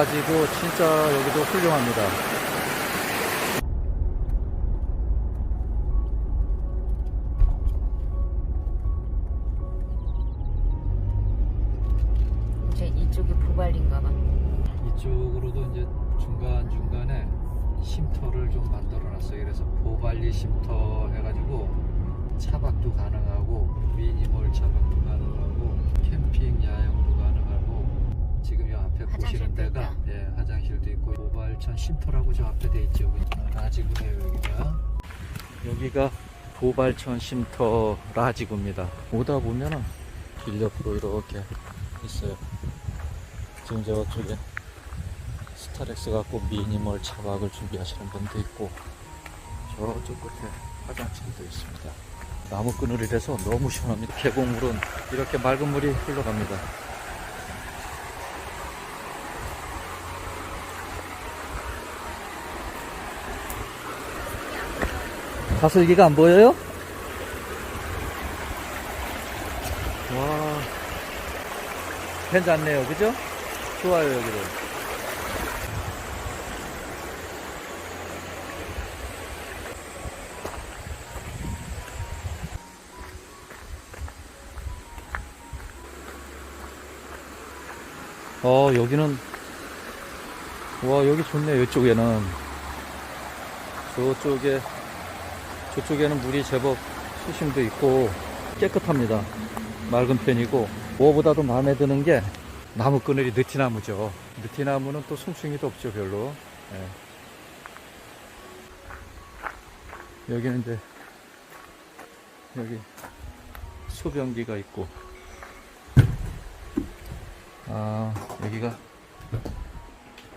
라지고 진짜 여기도 훌륭합니다. 이제 이쪽이 보발인가 봐. 이쪽으로도 이제 중간중간에 쉼터를 좀 만들어 놨어요. 그래서 보발리 쉼터 해가지고 차박도 가능하고 미니멀 차박도 가능하고 캠핑 야영도 가능하고 지금 이 앞에 보시는 데가. 예, 화장실도 있고 보발천 쉼터라고 저 앞에 돼 있죠. 라지구네요 여기가. 여기가 보발천 쉼터 라지구입니다. 오다 보면은 길 옆으로 이렇게 있어요. 지금 저쪽에 스타렉스 갖고 미니멀 차박을 준비하시는 분도 있고 저쪽 끝에 화장실도 있습니다. 나무 그늘이라서 너무 시원합니다. 계곡물은 이렇게 맑은 물이 흘러갑니다. 가슬기가 안 보여요? 와, 괜찮네요, 그죠? 좋아요, 여기도. 어, 여기는, 와, 여기 좋네요, 이쪽에는. 저쪽에, 저쪽에는 물이 제법 수심도 있고 깨끗합니다. 맑은 편이고, 무엇보다도 마음에 드는 게 나무 그늘이 느티나무죠. 느티나무는 또 송충이도 없죠, 별로. 예. 여기는 이제, 여기 소변기가 있고, 아, 여기가,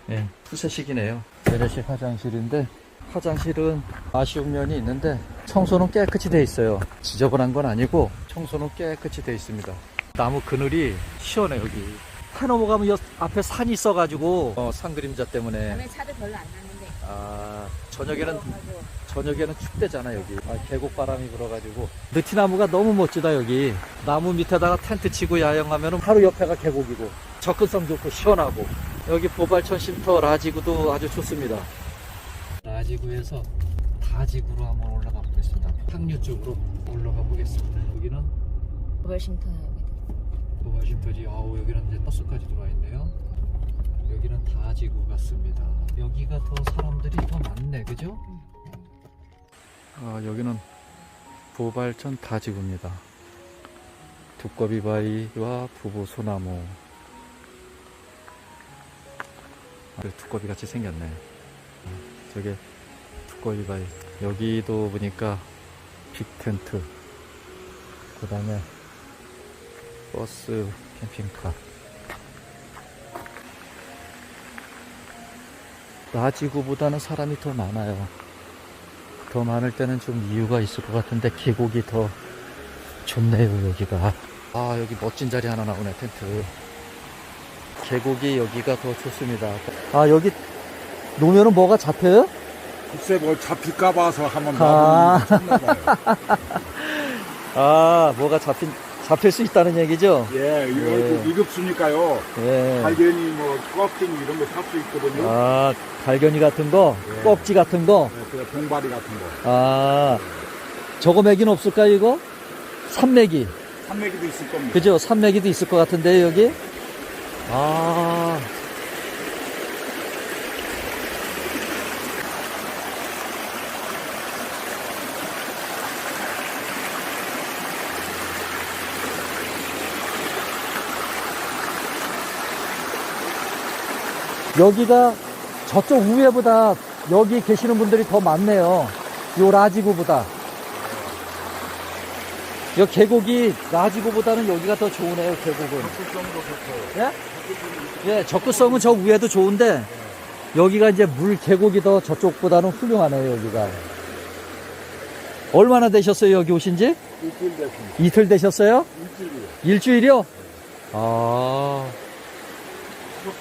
예, 푸세식이네요. 재래식 화장실인데, 화장실은 아쉬운 면이 있는데, 청소는 깨끗이 돼 있어요. 지저분한 건 아니고, 청소는 깨끗이 돼 있습니다. 나무 그늘이 시원해, 여기. 해 넘어가면 여 앞에 산이 있어가지고, 어, 산 그림자 때문에. 밤에 차도 별로 안 나는데. 아, 저녁에는, 저녁에는 춥대잖아, 여기. 아, 계곡 바람이 불어가지고. 느티나무가 너무 멋지다, 여기. 나무 밑에다가 텐트 치고 야영하면 하루 옆에가 계곡이고. 접근성 좋고 시원하고. 여기 보발천 쉼터 라지구도 아주 좋습니다. 라지구에서 다지구로 한번 올라가 보겠습니다. 항류 쪽으로 올라가 보겠습니다. 여기는 여기도. 보발 쉼터지. 아우, 여기는 이제 버스까지 들어와 있네요. 여기는 다지구 같습니다. 여기가 더 사람들이 더 많네, 그죠? 아, 여기는 보발천 다지구입니다. 두꺼비바위와 부부 소나무. 아, 두꺼비 같이 생겼네. 음, 저게 두꺼비바위. 여기도 보니까 빅 텐트. 그 다음에 버스 캠핑카. 라지구보다는 사람이 더 많아요. 더 많을 때는 좀 이유가 있을 것 같은데 계곡이 더 좋네요 여기가. 아 여기 멋진 자리 하나 나오네 텐트. 계곡이 여기가 더 좋습니다. 아 여기 놓으면은 뭐가 잡혀요? 글쎄 뭐 잡힐까 봐서 한번 아. 아 뭐가 잡힌 잡힐 수 있다는 얘기죠? 예, 이거 예. 미급수니까요. 예. 발견이 뭐 껍질 이런 거 살 수 있거든요. 아 갈견이 같은 거, 예. 꺽지 같은 거. 예, 그 봉바리 같은 거. 아 저거 맥이는 없을까요 이거? 산맥이. 산맥이도 있을 겁니다. 그죠? 산맥이도 있을 것 같은데 여기. 아. 여기가 저쪽 우회보다 여기 계시는 분들이 더 많네요. 요 라지구보다. 여 계곡이 라지구보다는 여기가 더 좋으네요, 계곡은. 적극성도 좋고. 예? 예, 접근성은 저 위에도 좋은데, 여기가 이제 물 계곡이 더 저쪽보다는 훌륭하네요, 여기가. 얼마나 되셨어요, 여기 오신 지? 일주일 됐습니다. 이틀 되셨어요? 일주일이요. 일주일이요? 아,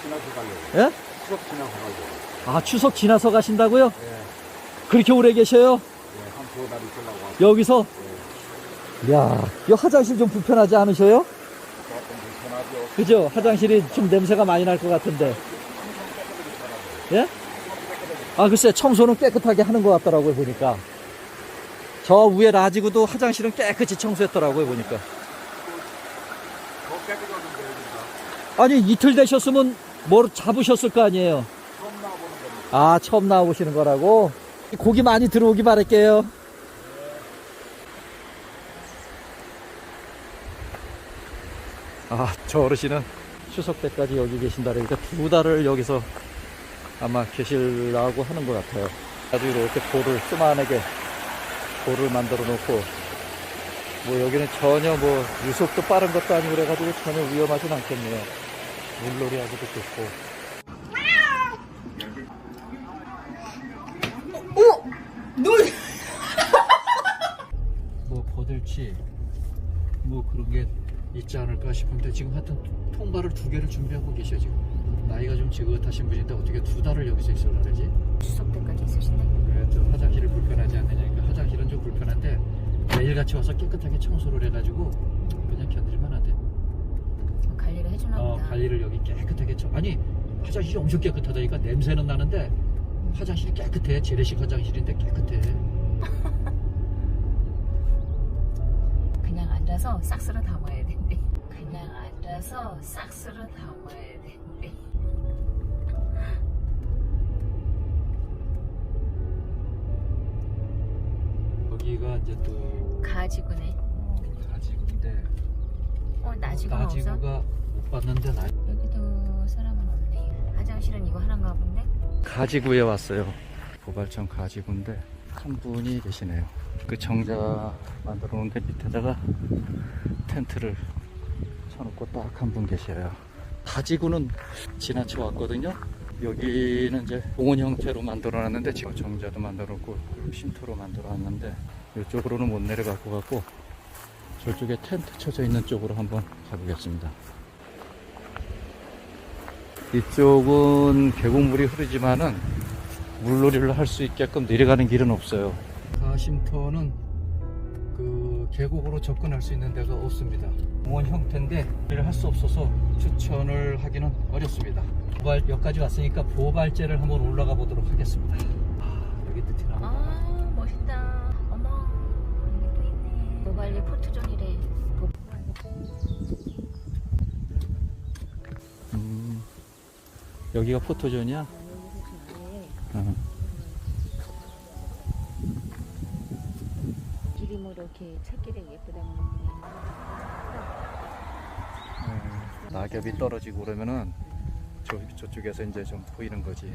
지나서 가려고. 예? 추석 지나서 가려고. 아, 추석 지나서 가신다고요? 예, 그렇게 오래 계셔요? 예, 한 두어 달 있으려고 하고. 여기서? 야, 이 화장실 좀 불편하지 않으셔요? 조금 불편하죠. 그죠? 화장실이 좀 냄새가 많이 날 것 같은데. 예? 아, 글쎄, 청소는 깨끗하게 하는 것 같더라고요, 보니까. 저 위에 라지구도 화장실은 깨끗이 청소했더라고요, 보니까. 더 깨끗하던데 여기가. 아니, 이틀 되셨으면 뭘 잡으셨을 거 아니에요? 아, 처음 나오시는 거라고? 고기 많이 들어오기 바랄게요. 아, 저 어르신은 추석 때까지 여기 계신다 그러니까 두 달을 여기서 아마 계시려고 하는 것 같아요. 아주 이렇게 돌을 조만하게 돌을 만들어 놓고 뭐 여기는 전혀 뭐 유속도 빠른 것도 아니고 그래가지고 전혀 위험하진 않겠네요. 물놀이 하기도 좋고. 뭐 거들치 뭐 그런 게 있지 않을까 싶은데 지금 하여튼 통발을 두 개를 준비하고 계셔 지금 나이가 좀 지긋하신 분인데 어떻게 두 달을 여기서 있으려 그러지? 추석 때까지 있으신데? 그래도 화장실이 불편하지 않느냐니까 화장실은 좀 불편한데 매일같이 와서 깨끗하게 청소를 해가지고 그냥 견딜만 하대 어, 보다. 관리를 여기 깨끗하게 쳐 아니 화장실이 엄청 깨끗하다니까 냄새는 나는데 화장실이 깨끗해 재래식 화장실인데 깨끗해 그냥 앉아서 싹쓸어 담아야 된대. 그냥 앉아서 싹쓸어 담아야 된대. 여기가 이제 또 가지구네. 가지구인데 어, 나지구는 없어? 나지구가 못 봤는데 나 여기도 사람은 없네. 화장실은 이거 하나인가 본데? 가지구에 왔어요. 고발천 가지구인데 한 분이 계시네요. 그 정자 만들어 놓은 데 밑에다가 텐트를 쳐놓고 딱 한 분 계셔요. 가지구는 지나쳐 왔거든요. 여기는 이제 공원 형태로 만들어 놨는데 지금 정자도 만들어 놓고 쉼터로 만들어 놨는데 이쪽으로는 못 내려갈 것 같고 저쪽에 텐트 쳐져 있는 쪽으로 한번 가보겠습니다. 이쪽은 계곡물이 흐르지만은 물놀이를 할 수 있게끔 내려가는 길은 없어요. 가심터는 그 계곡으로 접근할 수 있는 데가 없습니다. 공원 형태인데 일을 할 수 없어서 추천을 하기는 어렵습니다. 보발역까지 왔으니까 보발제를 한번 올라가 보도록 하겠습니다. 아, 여기 느티나무. 아, 멋있다. 어머, 여기 또 있네. 모발리 포토존이래. 여기가 포토존이야? 뭐 이렇게 찾기를 예쁘다는 어, 낙엽이 떨어지고 그러면은 저, 저쪽에서 이제 좀 보이는 거지.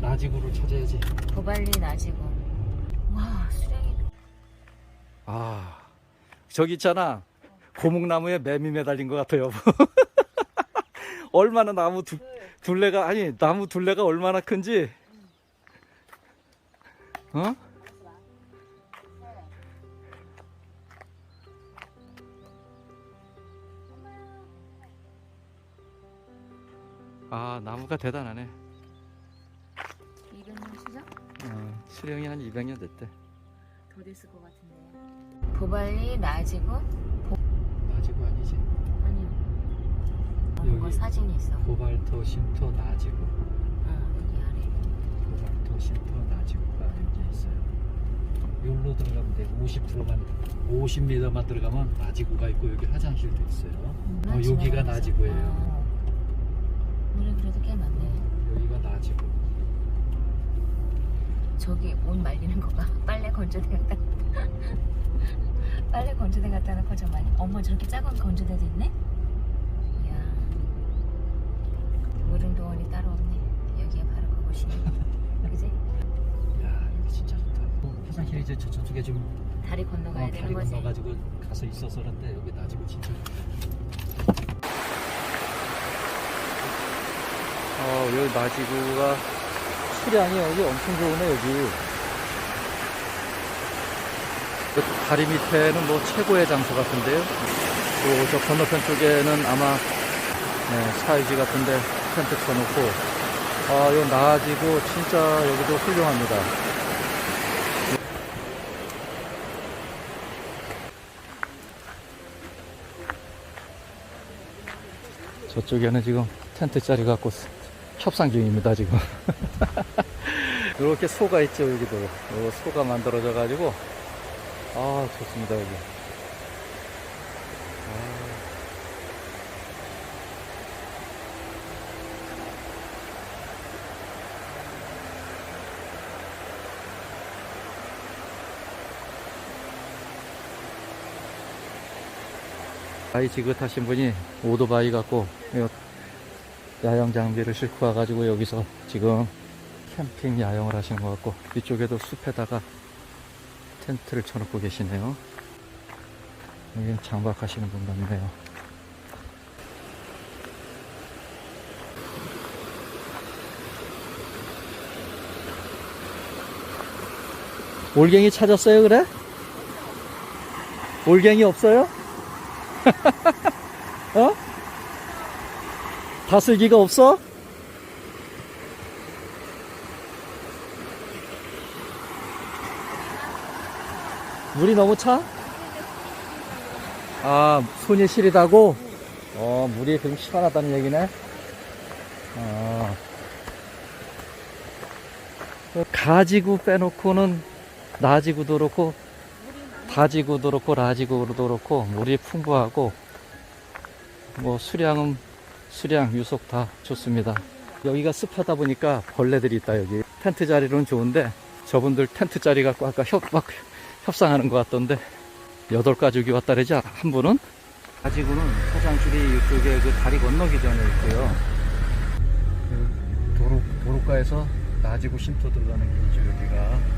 나지구를 찾아야지. 보발리 나지구. 와, 수량이 아, 저기 있잖아. 고목나무에 매미 매달린 것 같아요. 얼마나 나무 두, 둘레가, 아니, 나무 둘레가 얼마나 큰지. 어? 아, 나무가 대단하네. 이름 시죠? 어, 수령이 한 200년 됐대. 더 됐을 것 같은데. 보발리 나지구? 나지구 아니지? 뭔가 여기. 사진이 있어. 고발토, 쉼터, 나지구. 어, 여기 아래. 고발토, 쉼터, 나지구가 이렇게 있어요. 여기로 들어가면 돼. 50%만, 50m만 들어가면 나지구가 있고 여기 화장실도 있어요. 어, 여기가 지나가면서. 나지구예요. 어. 물이 그래도 꽤 많네. 여기가 나지구. 저기 옷 말리는 거 봐. 빨래 건조대 갖다. 빨래 건조대 갖다 놓고 저 많이. 어머 저렇게 작은 건조대도 있네. 이야. 무릉도원이 따로 없네. 여기가 바로 그곳이네. 그지? 야, 여기 진짜 좋다. 어, 화장실이 이제 저, 저쪽에 좀 다리 건너가야 어, 되는 다리 거지. 건너가지고 가서 있어서 그런데 여기 나지구 진짜. 어, 여기 나지구가 수량이 여기 엄청 좋으네, 여기. 그 다리 밑에는 뭐 최고의 장소 같은데요. 또 저 건너편 쪽에는 아마 네, 사이지 같은데 텐트 쳐놓고 아, 요 나지구 진짜 여기도 훌륭합니다. 저쪽에는 지금 텐트 자리 갖고 협상 중입니다, 지금. 이렇게 소가 있죠, 여기도. 요 소가 만들어져 가지고, 아, 좋습니다, 여기. 바이 지긋하신 분이 오토바이 갖고 요 야영 장비를 싣고 와가지고 여기서 지금 캠핑 야영을 하시는 것 같고 이쪽에도 숲에다가 텐트를 쳐놓고 계시네요. 여기는 장박하시는 분 같네요. 올갱이 찾았어요, 그래? 올갱이 없어요? 어? 다슬기가 없어? 물이 너무 차? 아, 손이 시리다고? 어, 물이 좀 시원하다는 얘기네? 아. 그 가지구 빼놓고는 나지구도 그렇고, 다지구도 그렇고, 라지구도 그렇고, 물이 풍부하고, 뭐, 수량은, 수량, 유속 다 좋습니다. 여기가 습하다 보니까 벌레들이 있다, 여기. 텐트 자리로는 좋은데, 저분들 텐트 자리 갖고 아까 협, 막 협상하는 것 같던데, 여덟 가족이 왔다 그러지, 한 분은? 가지구는 화장실이 이쪽에 그 다리 건너기 전에 있고요. 그 도로, 도로가에서 나지구 쉼터 들어가는 길이죠, 여기가.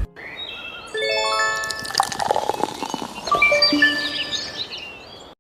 Bye.